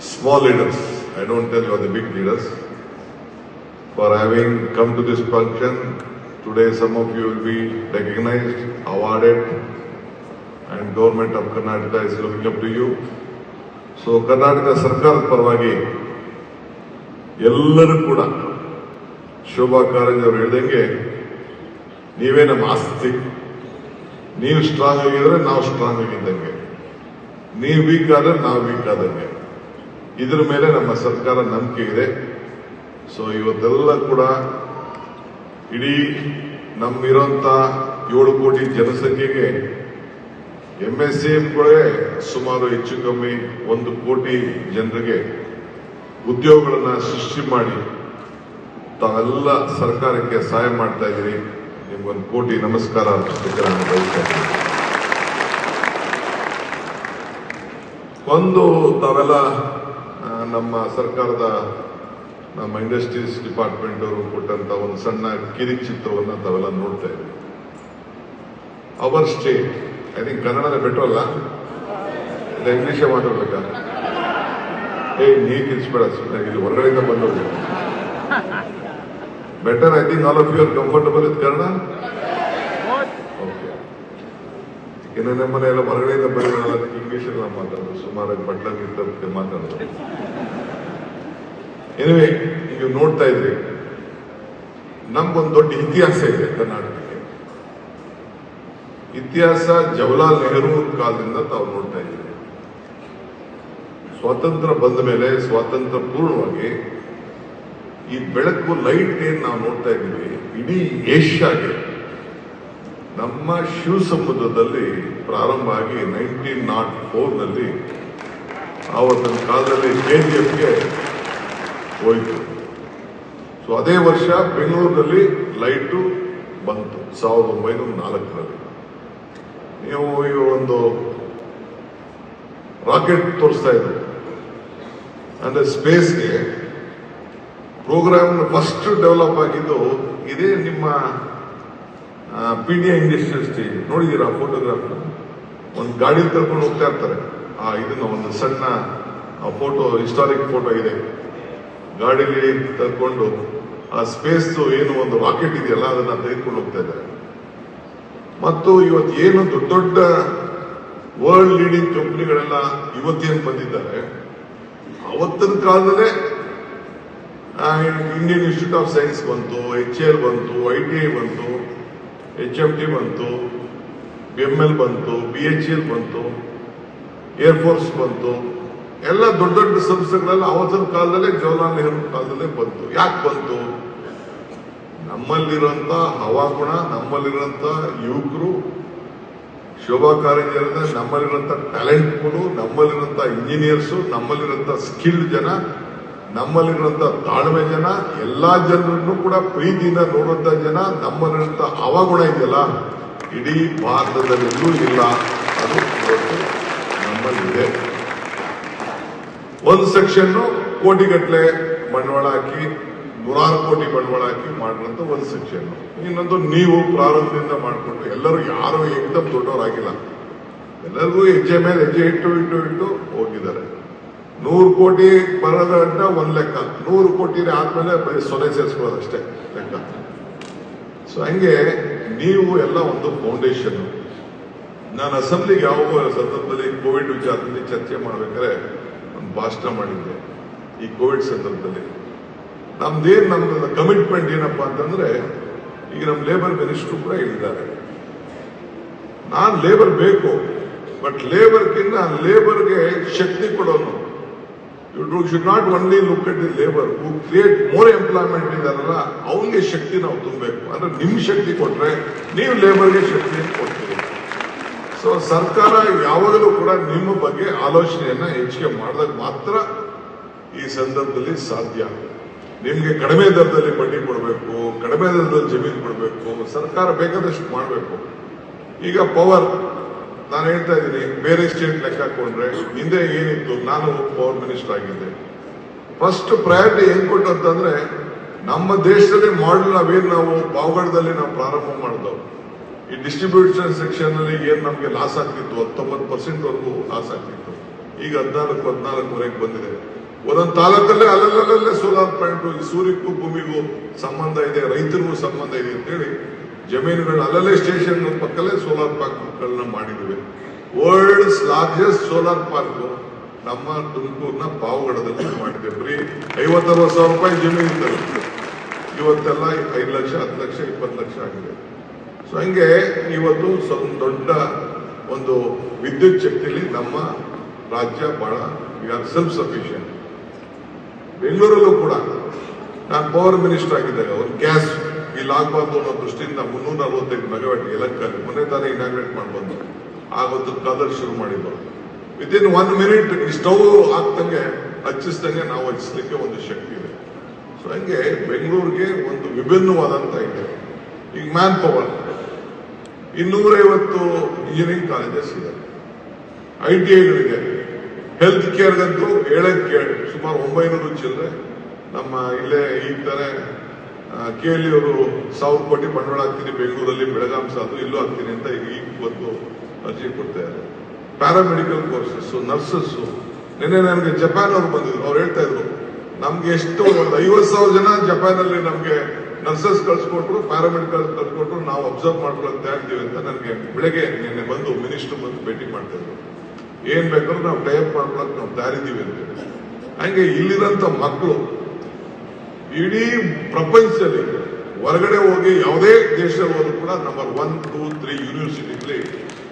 small leaders, I don't tell you the big leaders, for having come to this function. Today some of you will be recognized, awarded, and government of Karnataka is looking up to you. So Karnataka ಸರ್ಕಾರದ ಪರವಾಗಿ ಎಲ್ಲರೂ ಕೂಡ ಶೋಭಾ ಕಾರಂಜಿ ಅವರು ಹೇಳ್ದಂಗೆ ನೀವೇ ನಮ್ಮ ಆಸ್ತಿ ನೀವು ಸ್ಟ್ರಾಂಗ್ ಆಗಿದ್ರೆ ನಾವು ಸ್ಟ್ರಾಂಗ್ ಆಗಿದ್ದಂಗೆ ನೀವು ವೀಕ್ ಆದ್ರೆ ನಾವು ವೀಕ್ ಆದಂಗೆ ಇದ್ರ ಮೇಲೆ ನಮ್ಮ ಸರ್ಕಾರ ನಂಬಿಕೆ ಇದೆ. ಸೊ ಇವತ್ತೆಲ್ಲ ಕೂಡ ಇಡೀ ನಮ್ಮಿರೋಂಥ ಏಳು ಕೋಟಿ ಜನಸಂಖ್ಯೆಗೆ ಎಂ ಎಸ್ ಎಫ್ಗಳೇ ಸುಮಾರು ಹೆಚ್ಚು ಕಮ್ಮಿ ಒಂದು ಕೋಟಿ ಜನರಿಗೆ ಉದ್ಯೋಗಗಳನ್ನ ಸೃಷ್ಟಿ ಮಾಡಿ ತಾವೆಲ್ಲ ಸರ್ಕಾರಕ್ಕೆ ಸಹಾಯ ಮಾಡ್ತಾ ಇದ್ದೀರಿ. ನಿಮ್ಗೊಂದು ಕೋಟಿ ನಮಸ್ಕಾರ ನಾನು ಬಯಸ್ತಾ ಒಂದು ತಾವೆಲ್ಲ ನಮ್ಮ ಸರ್ಕಾರದ ನಮ್ಮ ಇಂಡಸ್ಟ್ರೀಸ್ ಡಿಪಾರ್ಟ್ಮೆಂಟ್ ಅವರು ಕೊಟ್ಟಂತ ಒಂದು ಸಣ್ಣ ಕಿರಿಕ್ ಚಿತ್ರವನ್ನು ತಾವೆಲ್ಲ ನೋಡ್ತಾ ಅವರ್ ಸ್ಟೇಟ್ ಐ ಥಿಂಕ್ ಕನ್ನಡದ ಬೆಟರ್ ಅಲ್ಲ? ಇಂಗ್ಲೀಷೇ ಮಾತಾಡ್ಬೇಕಾ? ಏ ನೀ ಕಿರಿಸ್ಬೇಡ ಇಲ್ಲಿ ಹೊರಗಡೆಯಿಂದ ಬಂದವರು better I think all of you are comfortable with Kannada ಇನ್ನು ನಮ್ಮ ಮನೆ ಎಲ್ಲ ಹೊರಗಡೆಯಿಂದ ಬಂದಿರಲ್ಲ ಅದಕ್ಕೆ ಇಂಗ್ಲಿಷ್ ಎಲ್ಲ ಮಾತಾಡೋದು. ಸುಮಾರಾಗಿ ಬಟ್ಲಲ್ಲಿ ನಿಂತಕ್ಕೆ ಮಾತಾಡೋದು. ಎನಿವೆ ಈಗ ನೋಡ್ತಾ ಇದ್ರಿ. ನಮ್ಗೊಂದು ದೊಡ್ಡ ಇತಿಹಾಸ ಇದೆ ಕರ್ನಾಟಕಕ್ಕೆ. ಇತಿಹಾಸ ಜವಾಹರ್ಲಾಲ್ ನೆಹರು ಕಾಲದಿಂದ ತಾವು ನೋಡ್ತಾ ಇದ್ದೀರಿ. ಸ್ವಾತಂತ್ರ್ಯ ಬಂದ ಮೇಲೆ ಸ್ವಾತಂತ್ರ್ಯ ಪೂರ್ಣವಾಗಿ ಈ ಬೆಳಕು ಲೈಟ್ ಏನ್ ನಾವು ನೋಡ್ತಾ ಇದ್ದೀವಿ, ಇಡೀ ಏಷ್ಯಾಗೆ. ನಮ್ಮ ಶಿವ ಸಮುದ್ರದಲ್ಲಿ ಪ್ರಾರಂಭ ಆಗಿ ನೈನ್ಟೀನ್ ನಾಟ್ ಫೋರ್ನಲ್ಲಿ ಆವತ್ತಿನ ಕಾಲದಲ್ಲಿ ಕೆಜಿಎಫ್ಗೆ ಹೋಯಿತು. ಸೊ ಅದೇ ವರ್ಷ ಬೆಂಗಳೂರಿನಲ್ಲಿ ಲೈಟು ಬಂತು ಸಾವಿರದ ಒಂಬೈನೂರ ನಾಲ್ಕರಲ್ಲಿ. ನೀವು ಈ ಒಂದು ರಾಕೆಟ್ ತೋರಿಸ್ತಾ ಇದ್ರು. ಅಂದರೆ ಸ್ಪೇಸ್ಗೆ ಪ್ರೋಗ್ರಾಮ್ ಫಸ್ಟ್ ಡೆವಲಪ್ ಆಗಿದ್ದು ಇದೇ ನಿಮ್ಮ ಪಿ ಡಿ ಇಂಡಸ್ಟ್ರಿಯಲ್ ಸ್ಟೇಜ್ ನೋಡಿದ್ದೀರಾ ಫೋಟೋಗ್ರಾಫ್ ಒಂದು ಗಾಡಿ ಕರ್ಕೊಂಡು ಹೋಗ್ತಾ ಇರ್ತಾರೆ. ಆ, ಇದನ್ನ ಒಂದು ಸಣ್ಣ ಫೋಟೋ ಹಿಸ್ಟಾರಿಕ್ ಫೋಟೋ ಇದೆ. ಗಾಡಿಲಿ ತರ್ಕೊಂಡು ಆ ಸ್ಪೇಸ್ ಏನು ಒಂದು ರಾಕೆಟ್ ಇದೆಯಲ್ಲ, ಅದನ್ನ ತೆಗೆದುಕೊಂಡು ಹೋಗ್ತಾ ಇದ್ದಾರೆ. ಮತ್ತು ಇವತ್ತು ಏನು ದೊಡ್ಡ ದೊಡ್ಡ ವರ್ಲ್ಡ್ ಲೀಡಿಂಗ್ ಕಂಪ್ನಿಗಳೆಲ್ಲ ಇವತ್ತೇನು ಬಂದಿದ್ದಾರೆ? ಅವತ್ತಿನ ಕಾಲದಲ್ಲೇ ಇಂಡಿಯನ್ ಇನ್ಸ್ಟಿಟ್ಯೂಟ್ ಆಫ್ ಸೈನ್ಸ್ ಬಂತು ಎಚ್ ಎಲ್ ಬಂತು ಐ ಟಿ ಐ ಬಂತು ಎಚ್ ಎಫ್ ಟಿ ಬಂತು ಬಿ ಎಂ ಎಲ್ ಬಂತು ಬಿ ಎಚ್ ಎಲ್ ಬಂತು ಏರ್ ಫೋರ್ಸ್ ಬಂತು, ಎಲ್ಲ ದೊಡ್ಡ ದೊಡ್ಡ ಸಂಸ್ಥೆಗಳೆಲ್ಲ ಅವತ್ತಿನ ಕಾಲದಲ್ಲೇ ಜವಾಹರ್ಲಾಲ್ ನೆಹರು ಕಾಲದಲ್ಲೇ ಬಂತು. ಯಾಕೆ ಬಂತು? ನಮ್ಮಲ್ಲಿರುವಂತ ಹವಾಗುಣ, ನಮ್ಮಲ್ಲಿರುವಂತ ಯುವಕರು, ಶೋಭಾ ಕಾರಂಜಿಯರಿಂದ ನಮ್ಮಲ್ಲಿರುವಂತ ಟ್ಯಾಲೆಂಟ್ಗಳು ನಮ್ಮಲ್ಲಿರುವಂತ ಇಂಜಿನಿಯರ್ಸು ನಮ್ಮಲ್ಲಿರುವಂತ ಸ್ಕಿಲ್ಡ್ ಜನ ನಮ್ಮಲ್ಲಿರುವಂತ ತಾಳ್ಮೆ ಜನ, ಎಲ್ಲಾ ಜನರನ್ನು ಕೂಡ ಪ್ರೀತಿಯಿಂದ ನೋಡುವಂತ ಜನ, ನಮ್ಮಲ್ಲಿರುವಂತ ಅವಗುಣ ಇದೆಯಲ್ಲ, ಇಡೀ ಭಾರತದಲ್ಲೆಲ್ಲೂ ಇಲ್ಲ. ಅದು ನಮ್ಮಲ್ಲಿದೆ. ಒಂದು ಸೆಕ್ಷನ್ ಕೋಟಿಗಟ್ಟಲೆ ಬಂಡವಾಳ ಹಾಕಿ, ನೂರಾರು ಕೋಟಿ ಬಂಡವಾಳ ಹಾಕಿ ಮಾಡುವಂಥ ಒಂದು ಸೆಕ್ಷನ್ ಇನ್ನೊಂದು ನೀವು ಪ್ರಾರಂಭದಿಂದ ಮಾಡಿಕೊಂಡು ಎಲ್ಲರೂ ಯಾರು ಏಕದಮ್ ದೊಡ್ಡವರಾಗಿಲ್ಲ. ಎಲ್ಲರಿಗೂ ಹೆಜ್ಜೆ ಮೇಲೆ ಹೆಜ್ಜೆ ಇಟ್ಟು ಇಟ್ಟು ಇಟ್ಟು ಹೋಗಿದ್ದಾರೆ. ನೂರು ಕೋಟಿ ಬರೋದಂತ ಒಂದು ಲೆಕ್ಕ. ನೂರು ಕೋಟಿ ಆದಮೇಲೆ ಬರೀ ಸೊನೆ ಸೇರಿಸ್ಕೊಳ್ಳೋದು ಅಷ್ಟೇ ಲೆಕ್ಕ. ಸೊ ಹಂಗೆ ನೀವು ಎಲ್ಲ ಒಂದು ಫೌಂಡೇಶನ್ ನಾನು ಅಸೆಂಬ್ಲಿಗೆ ಯಾವ ಸಂದರ್ಭದಲ್ಲಿ ಕೋವಿಡ್ ವಿಚಾರದಲ್ಲಿ ಚರ್ಚೆ ಮಾಡ್ಬೇಕಾದ್ರೆ ಒಂದು ಭಾಷಣ ಮಾಡಿದ್ದೆ ಈ ಕೋವಿಡ್ ಸಂದರ್ಭದಲ್ಲಿ. ನಮ್ದೇನು ನಮ್ಮ ಕಮಿಟ್ಮೆಂಟ್ ಏನಪ್ಪಾ ಅಂತಂದ್ರೆ, ಈಗ ನಮ್ಮ ಲೇಬರ್ ಮಿನಿಸ್ಟ್ರು ಕೂಡ ಹೇಳಿದ್ದಾರೆ. ನಾನು ಲೇಬರ್ ಬೇಕು ಬಟ್ ಲೇಬರ್ಗಿಂತ ಲೇಬರ್ಗೆ ಶಕ್ತಿ ಕೊಡೋನು. You should not only look at the labour who create more employment ಇದಾರಲ್ಲ ಅವನಿಗೆ ಶಕ್ತಿ ನಾವು ತುಂಬಬೇಕು. ಅಂದ್ರೆ ನಿಮ್ ಶಕ್ತಿ ಕೊಟ್ರೆ, ನೀವು ಲೇಬರ್ಗೆ ಶಕ್ತಿ ಕೊಡ್ತೀರಿ. ಸೊ ಸರ್ಕಾರ ಯಾವಾಗಲೂ ಕೂಡ ನಿಮ್ಮ ಬಗ್ಗೆ ಆಲೋಚನೆಯನ್ನ ಹೆಚ್ಚಿಗೆ ಮಾಡಿದಾಗ ಮಾತ್ರ ಈ ಸಂದರ್ಭದಲ್ಲಿ ಸಾಧ್ಯ. ನಿಮ್ಗೆ ಕಡಿಮೆ ದರದಲ್ಲಿ ಬಡ್ಡಿ ಕೊಡಬೇಕು, ಕಡಿಮೆ ದರದಲ್ಲಿ ಜಮೀನು ಕೊಡಬೇಕು, ಸರ್ಕಾರ ಬೇಕಾದಷ್ಟು ಮಾಡಬೇಕು. ಈಗ ಪವರ್ ನಾನು ಹೇಳ್ತಾ ಇದ್ದೀನಿ, ಬೇರೆ ಸ್ಟೇಟ್ ಲೆಕ್ಕ ಹಾಕೊಂಡ್ರೆ ಹಿಂದೆ ಏನಿತ್ತು, ನಾನು ಪವರ್ ಮಿನಿಸ್ಟರ್ ಆಗಿದ್ದೆ. ಫಸ್ಟ್ ಪ್ರಯಾರಿಟಿ ಏನ್ ಕೊಟ್ಟು ಅಂತಂದ್ರೆ ನಮ್ಮ ದೇಶದಲ್ಲಿ ಮಾಡಲ್ ನಾವೇನು ನಾವು ಪಾವಗಡದಲ್ಲಿ ನಾವು ಪ್ರಾರಂಭ ಮಾಡಿದವು ಈ ಡಿಸ್ಟ್ರಿಬ್ಯೂಷನ್ ಸೆಕ್ಷನ್ ಅಲ್ಲಿ ಏನ್ ನಮ್ಗೆ ಲಾಸ್ ಆಗ್ತಿತ್ತು, ಹತ್ತೊಂಬತ್ತು ಪರ್ಸೆಂಟ್ ವರೆಗೂ ಲಾಸ್ ಆಗ್ತಿತ್ತು. ಈಗ ಹದಿನಾಲ್ಕು, ಹದಿನಾಲ್ಕುವರೆಗೆ ಬಂದಿದೆ. ಒಂದೊಂದು ತಾಲೂಕಲ್ಲೇ ಅಲ್ಲಲ್ಲಲ್ಲೇ ಸೋಲಾರ್ ಪ್ಲಾಂಟ್ ಸೂರ್ಯಕ್ಕೂ ಭೂಮಿಗೂ ಸಂಬಂಧ ಇದೆ, ರೈತರಿಗೂ ಸಂಬಂಧ ಇದೆ ಅಂತೇಳಿ ಜಮೀನುಗಳನ್ನ ಅಲ್ಲಲ್ಲೇ ಸ್ಟೇಷನ್ ಪಕ್ಕಲ್ಲೇ ಸೋಲಾರ್ ಪಾರ್ಕ್ಗಳನ್ನ ಮಾಡಿದ್ದೇವೆ ವರ್ಲ್ಡ್ಸ್ ಲಾರ್ಜೆಸ್ಟ್ ಸೋಲಾರ್ ಪಾರ್ಕ್ ನಮ್ಮ ತುಮಕೂರಿನ ಪಾವಗಡದಲ್ಲಿ ಮಾಡಿದೆ ಬರೀ ಐವತ್ತರವತ್ತು ಸಾವಿರ ರೂಪಾಯಿ ಜಮೀನು ಇತ್ತು ಇವತ್ತೆಲ್ಲ ಐದು ಲಕ್ಷ, ಹತ್ತು ಲಕ್ಷ, ಇಪ್ಪತ್ತು ಲಕ್ಷ ಆಗಿದೆ. ಸೊ ಹಂಗೆ ಇವತ್ತು ಸ್ವಲ್ಪ ದೊಡ್ಡ ಒಂದು ವಿದ್ಯುತ್ ಶಕ್ತಿಯಲ್ಲಿ ನಮ್ಮ ರಾಜ್ಯ ಬಹಳ ಸೆಲ್ಫ್ ಸಫಿಷಿಯಂಟ್ ಬೆಂಗಳೂರಲ್ಲೂ ಕೂಡ ನಾನು ಪವರ್ ಮಿನಿಸ್ಟರ್ ಆಗಿದ್ದಾಗ ಒಂದು ಗ್ಯಾಸ್ ಇಲ್ಲಿ ಆಗಬಾರ್ದು ಅನ್ನೋ ದೃಷ್ಟಿಯಿಂದ ಮುನ್ನೂರ ನಲವತ್ತೈದು ಮೆಗಾವ್ಯಾಟ್ ಎಲೆಕ್ಟ್ರಾನಿಕ್ ಮೊನ್ನೆ ತಾನೇ ಇನಾಗ್ರೇಟ್ ಮಾಡಿ ಆಗೊಂದು ಕಾಲರ್ ಶುರು ಮಾಡಿದ್ರು. ವಿತ್ ಇನ್ ಒನ್ ಮಿನಿಟ್ ಈ ಸ್ಟವ್ ಹಾಕ್ದಂಗೆ, ಹಚ್ಚಿಸ್ದಂಗೆ ನಾವು ಹಚ್ಚಿಸ್ಲಿಕ್ಕೆ ಒಂದು ಶಕ್ತಿ ಇದೆ. ಸೊ ಹಂಗೆ ಬೆಂಗಳೂರಿಗೆ ಒಂದು ವಿಭಿನ್ನವಾದಂತ ಇದೆ. ಈಗ ಮ್ಯಾನ್ ಪವರ್ ಇನ್ನೂರೈವತ್ತು ಇಂಜಿನಿಯರಿಂಗ್ ಕಾಲೇಜಸ್ ಇದೆ. ಐ ಟಿ ಐಗಳಿದೆ ಹೆಲ್ತ್ ಕೇರ್ಗಂತೂ ಹೇಳಕ್ಕೆ ಸುಮಾರು ಒಂಬೈನೂರು ಚಿಲ್ಲರೆ ನಮ್ಮ ಇಲ್ಲೇ ಈ ತಾನೇ ಕೆ ಎಲ್ ಅವರು ಸಾವಿರ ಕೋಟಿ ಬಂಡವಾಳ ಹಾಕ್ತೀನಿ, ಬೆಂಗಳೂರಲ್ಲಿ ಬೆಳಗಾಂ ಸಾಧು ಇಲ್ಲೂ ಹಾಕ್ತೀನಿ ಅಂತ ಈಗ ಇವತ್ತು ಅರ್ಜಿ ಕೊಡ್ತಾ ಇದ್ದಾರೆ ಪ್ಯಾರಾಮೆಡಿಕಲ್ ಕೋರ್ಸಸ್ ನರ್ಸಸ್ ನಿನ್ನೆ ನನಗೆ ಜಪಾನ್ ಅವರು ಬಂದಿದ್ರು, ಅವ್ರು ಹೇಳ್ತಾ ಇದ್ರು, ನಮ್ಗೆ ಎಷ್ಟು ಒಂದು ಐವತ್ತು ಸಾವಿರ ಜನ ಜಪಾನ್ ಅಲ್ಲಿ ನಮ್ಗೆ ನರ್ಸಸ್ ಕಳ್ಸಿಕೊಟ್ರು ಪ್ಯಾರಾಮೆಡಿಕಲ್ ಕಳ್ಸಿಕೊಟ್ರು, ನಾವು ಅಬ್ಸರ್ವ್ ಮಾಡ್ಕೊಳಕ್ ತಯಾರಿದ್ದೀವಿ ಅಂತ ನನಗೆ ಬೆಳಗ್ಗೆ ನಿನ್ನೆ ಬಂದು ಮಿನಿಸ್ಟರ್ ಬಂದು ಭೇಟಿ ಮಾಡ್ತಾ ಇದ್ರು ಏನ್ ಬೇಕಾದ್ರೂ ನಾವು ಟೈಪ್ ಮಾಡ್ಕೊಳಕ್ ನಾವು ತಯಾರಿದ್ದೀವಿ ಅಂತ. ಹಂಗೆ ಇಲ್ಲಿರಂತ ಮಕ್ಕಳು ಇಡೀ ಪ್ರಪಂಚದಲ್ಲಿ ಹೊರಗಡೆ ಹೋಗಿ ಯಾವುದೇ ದೇಶದಲ್ಲಿ ಹೋದ್ರು ಕೂಡ ನಂಬರ್ ಒನ್ ಟೂ ತ್ರೀ ಯೂನಿವರ್ಸಿಟಿಲಿ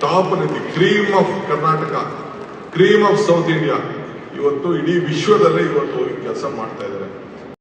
ಟಾಪ್ ನಿಂತಿ cream of Karnataka cream of south India ಇವತ್ತು ಇಡೀ ವಿಶ್ವದಲ್ಲೇ ಇವತ್ತು ಹೋಗಿ ಕೆಲಸ ಮಾಡ್ತಾ ಇದ್ದಾರೆ.